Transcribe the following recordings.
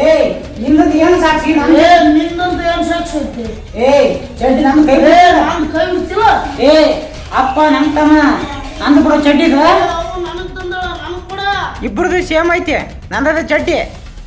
ಏ ನಿನ್ನದು ಏನು ಸಾಕ್ಷಿ? ಏ ನಿನ್ನಂತ ಏನು ಸಾಕ್ಷಿ ಐತಿ? ಏ ಚಡ್ಡಿ ನಮ್ಮ ಕೈ ಏ ಬಿಡು. ಕೈ ಬಿಡ್ತಿಲ್ಲ ಏ ಅಪ್ಪ ನಮ್ ತಮ್ಮ ನಂದು ಕೂಡ ಚಡ್ಡಿ ಇದ ನನಗೆ ತಂದಳ ನನಗ್ ಕೂಡ. ಇಬ್ರದು ಸೇಮ್ ಐತೆ ನಂದದ ಚಡ್ಡಿ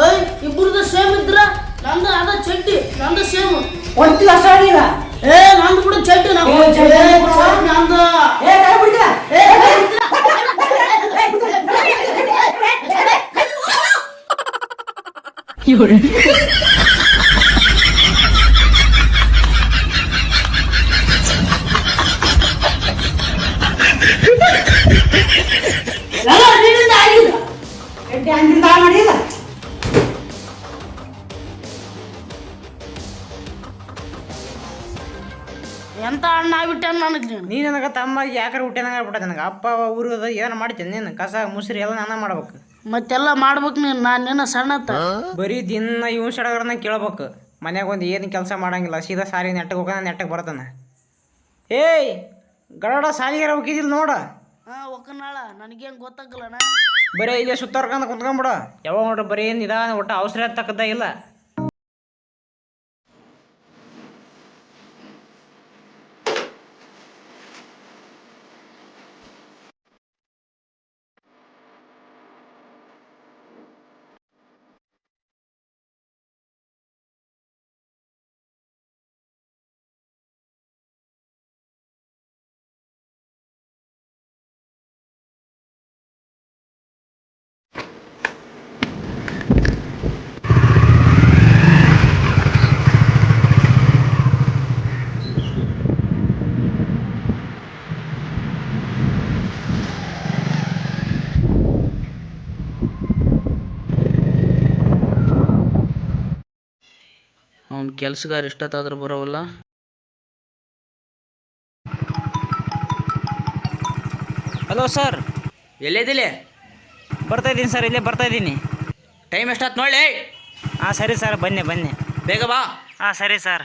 ಏಯ್ ಇಬ್ರದ್ದು ಸೇಮ್ ಇದ್ರ? ನಂದು ಅದ ಚಡ್ಡಿ ನಂದು ಸೇಮ್. ಕೊಡ್ತಿಲ್ಲ ಅಷ್ಟ ಈಗ ಏ ನಂದು ಕೂಡ ಚಡ್ಡಿ ನಾವು ಏ, ನಂದು. ಕೈ ಬಿಡ್ತೀರ ಏ ಕೈ. ಹಂಗಿಂದ ಮಾಡಿಲ್ಲ ಎಂತ ಅಣ್ಣ ಬಿಟ್ಟೆ ನನಗೆ ನೀನು? ನನಗೆ ತಮ್ಮ ಯಾಕರ ಹುಟ್ಟೆ ಬಿಟ್ಟ ನನಗೆ ಅಪ್ಪ ಊರು ಏನ ಮಾಡ್ತೀನಿ ನೀನು? ಕಸ ಮುಸ್ರಿ ಎಲ್ಲ ನಾನು ಮಾಡ್ಬೇಕು. ಮತ್ತೆಲ್ಲ ಮಾಡ್ಬೇಕು ನೀನು ನಾನು ನಿನ್ನ ಸಣ್ಣತ್ತ. ಬರೀ ದಿನ ಇವ್ ಸಡಗರನ್ನ ಕೇಳ್ಬೇಕು. ಮನ್ಯಾಗ ಒಂದು ಏನು ಕೆಲಸ ಮಾಡಂಗಿಲ್ಲ ಸೀದಾ ಸಾರಿ ನೆಟ್ಟಗೆ ಹೋಗೋಣ ನೆಟ್ಟಗೆ ಬರ್ತಾನೆ ಏಯ್ ಗರಡ ಸಾಲಿಗಾರ ಹೋಗಿದ್ದಿಲ್ಲ ನೋಡ. ಹಾ ಒಕ್ಕನಾಳ ನನಗೇನು ಗೊತ್ತಾಗಲ್ಲಣ್ಣ ಬರೀ ಇಲ್ಲೇ ಸುತ್ತಾರ್ಕಂದ ಕುತ್ಕೊಂಡ್ಬಿಡ ಯಾವಾಗ ನೋಡ್ರಿ ಬರೀ ನಿಧಾನ ಒಟ್ಟು ಅವಸರ ತಕ್ಕದ ಇಲ್ಲ. ಅವ್ನ ಕೆಲ್ಸಗಾರ ಎಷ್ಟೊತ್ತಾದ್ರೂ ಬರೋವಲ್ಲ. Hello sir. ಎಲ್ಲಿದ್ದಿಲ್ಲ ಬರ್ತಾ ಇದ್ದೀನಿ ಸರ್ ಇಲ್ಲೇ ಬರ್ತಾ ಇದ್ದೀನಿ. ಟೈಮ್ ಎಷ್ಟಾತ್ ನೋಡಿ ಹಾಂ ಸರಿ ಸರ್ ಬನ್ನಿ ಬನ್ನಿ. ಬೇಗ ಬಾ. ಹಾಂ ಸರಿ ಸರ್.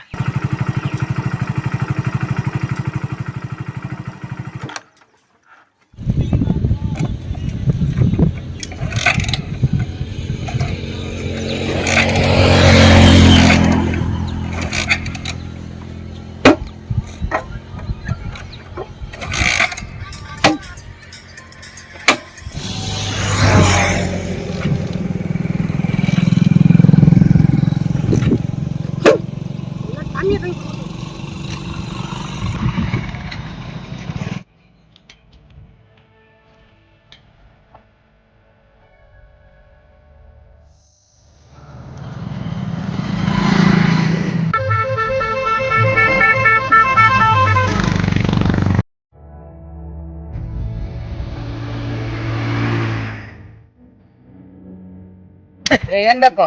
ಏನ್ ಬೇಕು?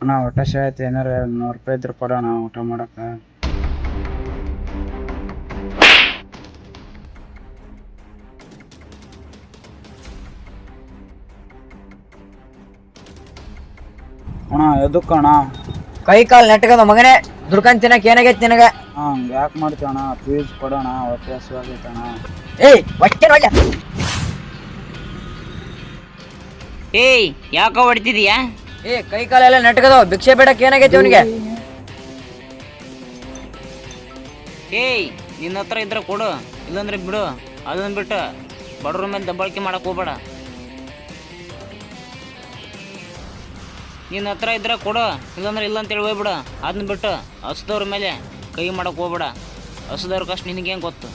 ಅಣ್ಣ ಊಟ ಆಯ್ತು ಏನಾರ ನೂರು ರೂಪಾಯಿ ಇದ್ರೆ ಕೊಡೋಣ ಊಟ ಮಾಡಕ್ಕ. ಅಣ್ಣ ಎದಕ್ಕೆ ಅಣ್ಣ? ಕೈ ಕಾಲ್ ನೆಟ್ಗದ ಮಗನೇ. ದುಡ್ಕೊಂಡ್ ತಿನ್ನಕ್ ಏನಾಗೈತಿ ನಿನಗ? ಹಾಂ ಯಾಕೆ ಮಾಡ್ತೀವಿ ಅಣ್ಣ? ಪ್ಲೀಸ್ ಕೊಡೋಣ ಹೊಟ್ಟೆ ಹಸುವಾಗೈತೆ ಅಣ್ಣ. ಏಯ್ ಹೊಟ್ಟೆ ಒಳ್ಳೆ ಏಯ್ ಯಾಕೋ ಹೊಡಿತಿದೀಯಾ? ಏ, ಕೈ ಕಾಲೆಲ್ಲ ನಟ್ಕದವ ಭಿಕ್ಷೆ ಬೇಡಕ್ ಏನಾಗೈತಿ ಅವನಿಗೆ? ಏಯ್, ನಿನ್ನ ಹತ್ರ ಇದ್ರೆ ಕೊಡು. ಇಲ್ಲಂದ್ರೆ ಬಿಡು. ಅದನ್ನ ಬಿಟ್ಟು ಬಡವ್ರ ಮೇಲೆ ದಬ್ಬಾಳಿಕೆ ಮಾಡಕ್ ಹೋಗ್ಬೇಡ. ನಿನ್ನ ಹತ್ರ ಇದ್ರೆ ಕೊಡು. ಇಲ್ಲಾಂದ್ರೆ ಇಲ್ಲ ಅಂತೇಳಿ ಹೋಗ್ಬಿಡು. ಅದನ್ನ ಬಿಟ್ಟು ಹಸ್ದವ್ರ ಮೇಲೆ ಕೈ ಮಾಡಕ್ ಹೋಗ್ಬೇಡ. ಹಸ್ದವ್ರ ಕಷ್ಟ ನಿನಗೇನು ಗೊತ್ತು?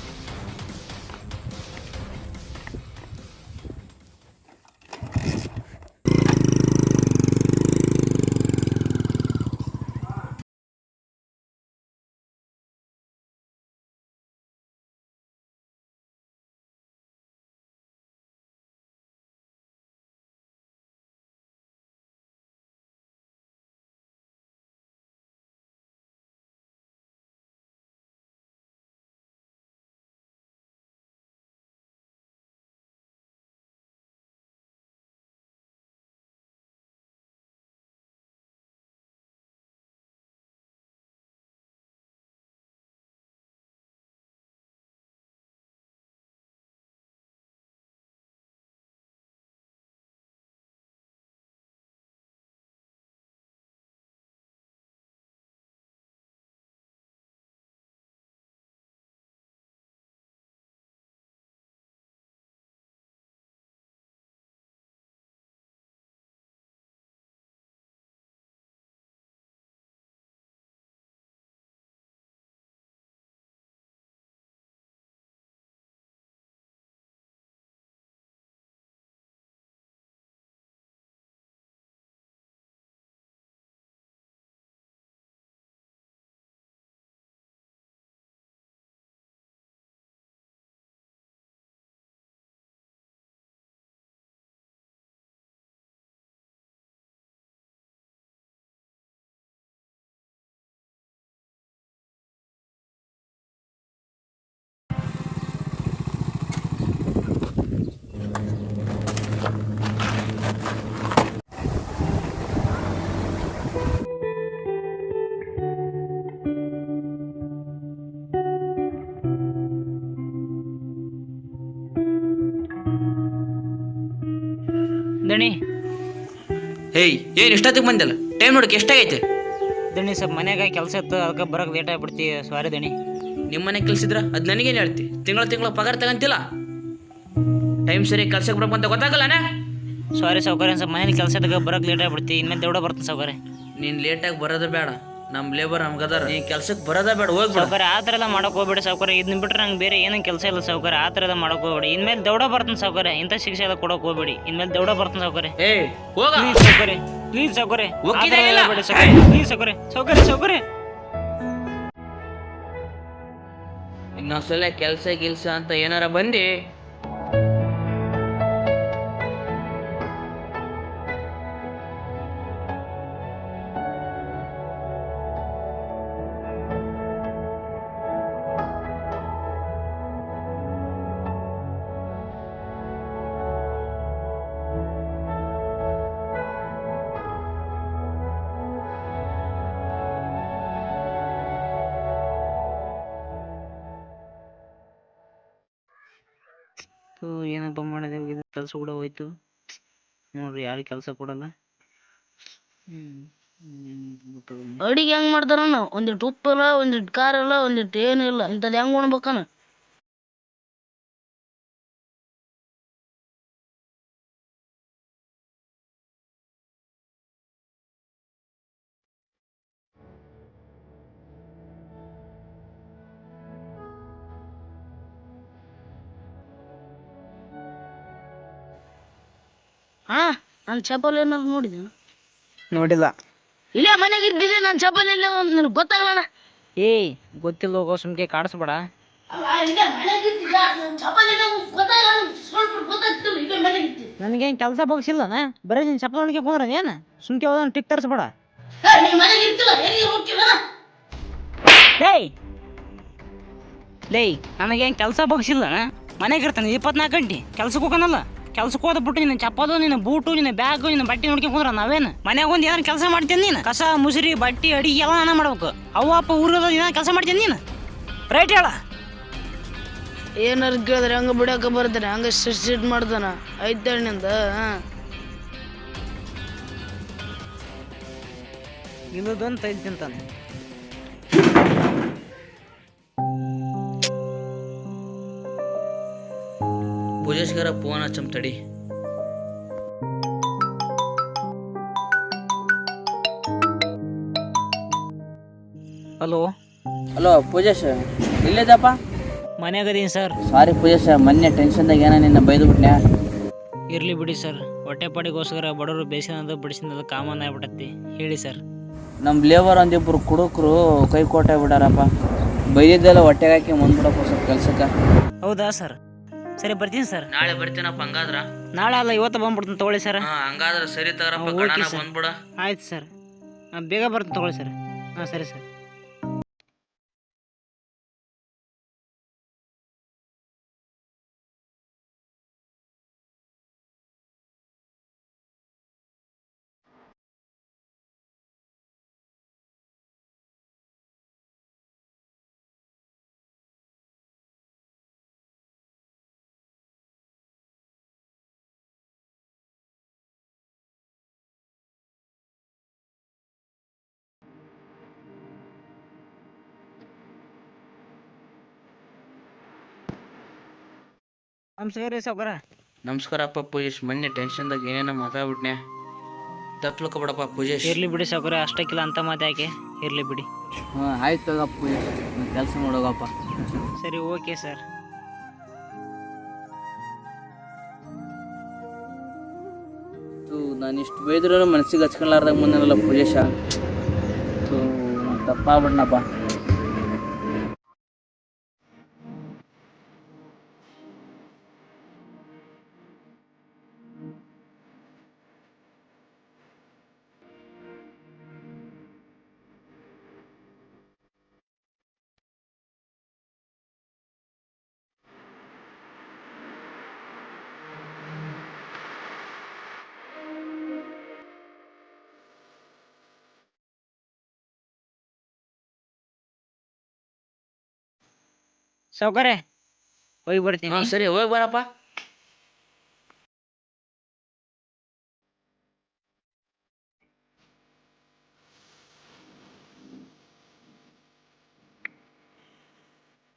ದಣಿ. ಹೇಯ್ ಏನು ಇಷ್ಟೊತ್ತಿಗೆ ಬಂದಿಲ್ಲ? ಟೈಮ್ ನೋಡಕ್ಕೆ ಎಷ್ಟಾಗೈತೆ? ದಣಿ ಸ್ವಲ್ಪ ಮನ್ಯಾಗ ಕೆಲಸ ಇತ್ತು ಅದಕ್ಕೆ ಬರಕ್ಕೆ ಲೇಟ್ ಆಗಿಬಿಡ್ತಿ ಸಾರಿ ದಣಿ. ನಿಮ್ಮ ಮನೆ ಕೆಲಸಿದ್ರ ಅದು ನನಗೇನು ಹೇಳ್ತಿ? ತಿಂಗಳ ತಿಂಗಳ ಪಗಾರ ತಗಂತಿಲ್ಲ? ಟೈಮ್ ಸರಿ ಕೆಲ್ಸಕ್ಕೆ ಬರಬೇಕು ಅಂತ ಗೊತ್ತಾಗಲ್ಲನ ಸಾರಿ ಸೌಕರ್ಯ ಸ್ವಲ್ಪ ಮನೇಲಿ ಕೆಲಸ ಇದ್ದಾಗ ಬರಕ್ಕೆ ಲೇಟ್ ಆಗಿಬಿಡ್ತಿ ಇನ್ಮೇಲೆ ದೌಡ ಬರ್ತೀನಿ ಸೌಕರ್ಯ. ನೀನು ಲೇಟಾಗಿ ಬರೋದು ಬೇಡ. ನಮ್ಮ ಲೇಬರ್ ನಮ್ಗದಾರ ನೀ ಕೆಲ್ಸಕ್ಕೆ ಬರೋದ ಬೇಡ ಹೋಗ್ಬಿಡ. ಸೌಕರ್ಯ ಆ ಥರ ಎಲ್ಲ ಮಾಡಕ್ ಹೋಗ್ಬೇಡಿ ಸೌಕರ್ಯ. ಇದನ್ನ ಬಿಟ್ರೆ ನಂಗೆ ಬೇರೆ ಏನೂ ಕೆಲಸ ಇಲ್ಲ ಸೌಕರ್ಯ. ಆ ಥರ ಎಲ್ಲ ಮಾಡಕ್ ಹೋಗ್ಬೇಡಿ. ಇನ್ಮೇಲೆ ದೌಡ ಬರ್ತೀನಿ ಸೌಕರ್ಯ. ಇಂಥ ಶಿಕ್ಷೆ ಎಲ್ಲ ಕೊಡಕ್ ಹೋಗ್ಬೇಡಿ. ಇನ್ಮೇಲೆ ದೌಡ ಬರ್ತೀನಿ ಸೌಕರ್ಯ. ಏ ಹೋಗ. ಪ್ಲೀಸ್ ಸೌಕರ್ಯ. ಪ್ಲೀಸ್ ಸೌಕರ್ಯ. ಒಕ್ಕಿದೆ ಸೌಕರ್ಯ. ಪ್ಲೀಸ್ ಸೌಕರ್ಯ. ಸೌಕರ್ಯ ಸೌಕರ್ಯ. ಇನ್ನೊಂದ್ಸಲ ಕೆಲಸ ಗಿಲ್ಸ ಅಂತ ಏನಾರ ಬಂದು? ಏನಪ್ಪ ಮಾಡಿದೆ ಕೆಲಸ ಕೂಡ ಹೋಯ್ತು. ನೋಡ್ರಿ ಯಾರು ಕೆಲಸ ಕೊಡಲ್ಲ. ಅಡಿಗೆ ಹೆಂಗ್ ಮಾಡ್ತಾರಣ್ಣ ಒಂದಿಟ್ಟು ಉಪ್ಪಿಲ್ಲ ಒಂದಿಟ್ಟು ಖಾರ ಇಲ್ಲ ಒಂದಿಟ್ಟು ಏನು ಇಲ್ಲ ಇಂಥದ್ದು ಹೆಂಗ್ ಉಣ್ಬೇಕಣ್ಣ? ನಾನು ಚಪಲ್ ಏನಾದ್ರು ನೋಡಿದೆ ನೋಡಿಲ್ಲ. ಇಲ್ಲೇ ಮನೆಗೆ ಇದ್ದಿದ್ದೆ ನಾನು ಚಪಲ್ ಇಲ್ಲ ನನಗೆ ಗೊತ್ತಾಗಲ್ಲ ಏಯ್ ಗೊತ್ತಿಲ್ಲ ಹೋಗೋ ಸುಮ್ಕೆ ಕಾಡಿಸ್ಬೇಡ. ನನಗೇನು ಕೆಲಸ ಬಗ್ಸಿಲ್ಲ ಬರೀ ನೀನು ಚಪ್ಪಲ್ ಹೊಡಿಕೆ ಹೋದ್ರ ಏನು? ಸುಮ್ಕೆ ಹೋದ ಟಿಕ್ ತರಿಸ್ಬೇಡ. ಲೇಯ್ ಡೇಯ್ ನನಗೇನು ಕೆಲಸ ಬಗ್ಸಿಲ್ಲ ಮನೆಗೆ ಇರ್ತಾನೆ ಇಪ್ಪತ್ನಾಲ್ಕು ಗಂಟೆ ಕೆಲ್ಸಕ್ಕೆ ಹೋಗೋನಲ್ಲ? ಕೆಲ್ಸಕ್ಕೆ ಹೋದ ಬಿಟ್ಟು ನಿನ್ನ ಚಪ್ಪದು ನಿನ್ನ ಬೂಟು ನಿನ್ನ ಬ್ಯಾಗು ನಿನ್ನ ಬಟ್ಟೆ ನೋಡ್ಕೊಂಡು ಹೋದ್ರ ನಾವೇನು? ಮನ್ಯಾಗ ಒಂದು ಏನಾರು ಕೆಲಸ ಮಾಡ್ತೀನಿ ನೀನು? ಕಸ ಮುಸುರಿ ಬಟ್ಟೆ ಅಡಿಗೆ ಎಲ್ಲ ನಾನು ಮಾಡ್ಬೇಕು. ಅವ್ವ ಅಪ್ಪ ಊರದ ಏನಾರು ಕೆಲಸ ಮಾಡ್ತೀನಿ ನೀನು? ರೈಟ್ ಹೇಳ. ಏನಾರು ಕೇಳಿದ್ರೆ ಹಂಗೆ ಬಿಡೋಕೆ ಬರ್ತಾನೆ ಹಂಗೆ ಸಿಟ್ ಮಾಡ್ತಾನ ಐತಣ್ಣಿಂದ ಅಂತ ತೈದು ತಿಂತಾನೆ. ಪೂಜೇಶ್ಗರ ಫೋನ್ ಹಚ್ಚಮ್ ತಡಿ ಹಲೋ. ಹಲೋ ಪೂಜೇಶ್ ಇಲ್ಲೇದಪ್ಪ ಮನ್ಯಾಗ ಅದೀನಿ ಸರ್. ಸಾರಿ ಪೂಜೇಶ್ ಮೊನ್ನೆ ಟೆನ್ಷನ್ದಾಗ ಏನೋ ನಿನ್ನ ಬೈದು ಇರಲಿ ಇರ್ಲಿ ಬಿಡಿ ಸರ್. ಹೊಟ್ಟೆ ಪಾಡಿಗೋಸ್ಕರ ಬಡವರು ಬೇಸಿನದು ಬಿಡಿಸಿನದು ಕಾಮನ್ ಆಗ್ಬಿಟ್ಟತಿ ಹೇಳಿ ಸರ್. ನಮ್ಮ ಲೇಬರ್ ಒಂದಿಬ್ರು ಕುಡುಕರು ಕೈ ಕೊಟ್ಟೆ ಬಿಡಾರಪ್ಪ. ಬೈದಿದ್ದೆಲ್ಲ ಹೊಟ್ಟೆಗೆ ಹಾಕಿ ಮುಂದ್ಬಿಡಪ್ಪ ಸ್ವಲ್ಪ ಕೆಲ್ಸಕ್ಕೆ. ಹೌದಾ ಸರ್? ಸರಿ ಬರ್ತೀನಿ ಸರ್. ನಾಳೆ ಬರ್ತೀನಪ್ಪ ಹಂಗಾದ್ರ? ನಾಳೆ ಅಲ್ಲ ಇವತ್ತು ಬಂದ್ಬಿಡ್ತೀನಿ ತಗೊಳ್ಳಿ ಸರ್. ಹಂಗಾದ್ರೆ ಹಂಗಾದ್ರ ಸರಿ ತಗರಪ್ಪ ಓಕೆ ಸರ್. ಬಂದ್ಬಿಡ. ಆಯ್ತು ಸರ್. ಹಾಂ ಬೇಗ ಬರ್ತೀನಿ ತಗೊಳ್ಳಿ ಸರ್. ಹಾಂ ಸರಿ ಸರ್. ನಮಸ್ಕಾರ ರೀ ನಮಸ್ಕಾರ ನಮಸ್ಕಾರಪ್ಪ ಪೂಜೇಶ್ ಮೊನ್ನೆ ಟೆನ್ಷನ್ದಾಗ ಏನೇನೋ ಮಾತಾಡ್ಬಿಟ್ನೆ. ಬಿಡಪ್ಪ ಪೂಜೇಶ್. ಇರ್ಲಿ ಬಿಡಿ ಸಾವ್ಕಾರ ಅಷ್ಟಕ್ಕಿಲ್ಲ ಅಂತ ಮಾತು ಯಾಕೆ? ಇರ್ಲಿ ಬಿಡಿ. ಹ್ಞೂ ಆಯ್ತು ತಗಪ್ಪ ಪೂಜೇಶ್ ಕೆಲಸ ಮಾಡೋಗಪ್ಪ ಸರಿ ಓಕೆ ಸರ್. ನಾನು ಇಷ್ಟು ಬೈದ್ರೂ ಮನಸ್ಸಿಗೆ ಹಚ್ಕೊಳಾರ್ದಾಗ ಮುಂದೆಲ್ಲ ಪೂಜೇಶ. ತಪ್ಪಾಗ್ಬಿಡ್ನಪ್ಪ. ಸಾವ್ಕಾರೆ? ಹೋಗಿ ಬರ್ತೀನಿ. ಹಾ ಸರಿ ಹೋಗಿ ಬರಪ್ಪ.